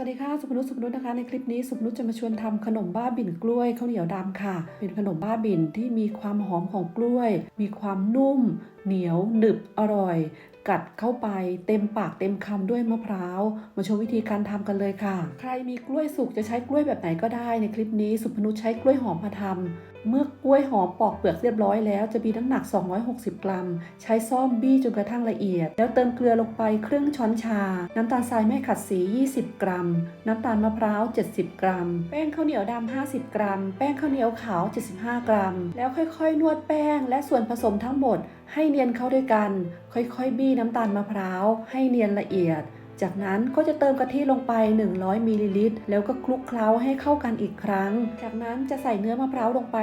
สวัสดีค่ะสุพนุชสุพนุชนะคะในคลิปนี้สุพนุชจะมาชวนทำขนมบ้าบิ่นกล้วยข้าวเหนียวดำค่ะ เป็นขนมบ้าบิ่นที่มีความหอมของกล้วย มีความนุ่ม เหนียว หนึบอร่อย กัดเข้าไปเต็มปากเต็มคำด้วยมะพร้าวมาชมวิธีการทำกันเลยค่ะ ใครมีกล้วยสุกจะใช้กล้วยแบบไหนก็ได้ในคลิปนี้สุพนุชใช้กล้วยหอมมาทำ เมื่อกล้วยหอมปอกเปลือกเรียบร้อยแล้วจะมีน้ำหนัก 260 กรัม ใช้ซ่อมบี้จนกระทั่งละเอียด แล้วเติมเกลือลงไปครึ่งช้อนชา น้ำตาลทรายไม่ขัดสี 20 กรัม น้ำตาลมะพร้าว 70 กรัม แป้งข้าวเหนียวดำ 50 กรัม แป้งข้าวเหนียวขาว 75 กรัม แล้วค่อยๆ นวดแป้งและส่วนผสมทั้งหมด ให้เนียนเข้าด้วยกัน ค่อยๆ บี้น้ำตาลมะพร้าวให้เนียนละเอียด จากนั้นก็จะเติมกะทิลงไป 100มิลลิลิตรแล้วก็คลุกเคล้าให้เข้ากันอีกครั้ง จากนั้นจะใส่เนื้อมะพร้าวลงไป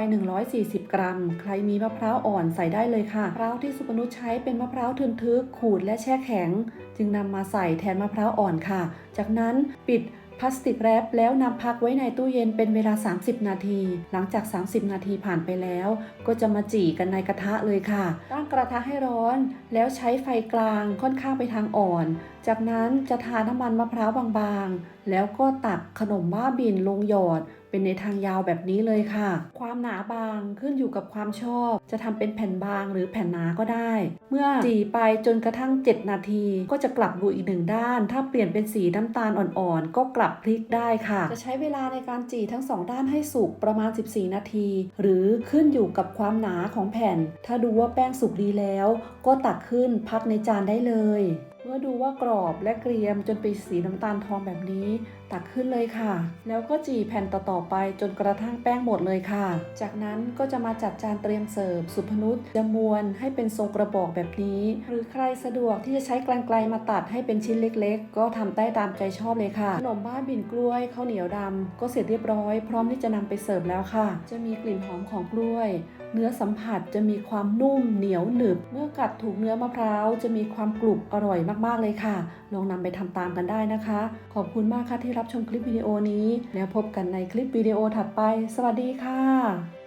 140 กรัม ใครมีมะพร้าวอ่อนใส่ได้เลยค่ะมะพร้าวที่สุปนุชใช้เป็นมะพร้าวทึนทึกขูดและแช่แข็ง จึงนำมาใส่แทนมะพร้าวอ่อนค่ะ จากนั้นปิด พลาสติกแรปแล้วนำพักไว้ในตู้เย็นเป็นเวลา 30 นาที หลังจาก 30 นาทีผ่านไปแล้ว ก็จะมาจี่กันในกระทะเลยค่ะ ตั้งกระทะให้ร้อน แล้วใช้ไฟกลางค่อนข้างไปทางอ่อน จากนั้นจะทาน้ำมันมะพร้าวบางๆ แล้วก็ตักขนมบ้าบินลงหยอด เป็นในทางยาวแบบนี้เลยค่ะ ความหนาบางขึ้นอยู่กับความชอบ จะทำเป็นแผ่นบางหรือแผ่นหนาก็ได้ เมื่อจี่ไปจนกระทั่ง 7 นาที ก็จะกลับดูอีกหนึ่งด้าน ถ้าเปลี่ยนเป็นสีน้ำตาลอ่อนๆ ก็กลับพลิกได้ค่ะ จะใช้เวลาในการจี่ทั้งสองด้านให้สุกประมาณ 14 นาที หรือขึ้นอยู่กับความหนาของแผ่น ถ้าดูว่าแป้งสุกดีแล้ว ก็ตักขึ้นพักในจานได้เลย มื่อดูว่ากรอบและเกรียมจนเป็นสีน้ำตาลทองแบบนี้ ตักขึ้นเลยค่ะ แล้วก็จีแผ่นต่อๆไปจนกระทั่งแป้งหมดเลยค่ะ จากนั้นก็จะมาจัดจานเตรียมเสิร์ฟสุพนุษจะมวนให้เป็นทรงกระบอกแบบนี้ หรือใครสะดวกที่จะใช้กรรไกรมาตัดให้เป็นชิ้นเล็กๆ ก็ทำได้ตามใจชอบเลยค่ะ ขนมบ้าบิ่นกล้วยข้าวเหนียวดำก็เสร็จเรียบร้อย พร้อมที่จะนำไปเสิร์ฟแล้วค่ะ จะมีกลิ่นหอมของกล้วย เนื้อสัมผัสจะมีความนุ่มเหนียวหนึบ เมื่อกัดถูกเนื้อมะพร้าวจะมีความกรุบอร่อยมากๆเลยค่ะ ลองนำไปทำตามกันได้นะคะ ขอบคุณมากค่ะที่รับชมคลิปวิดีโอนี้ แล้วพบกันในคลิปวิดีโอถัดไป สวัสดีค่ะ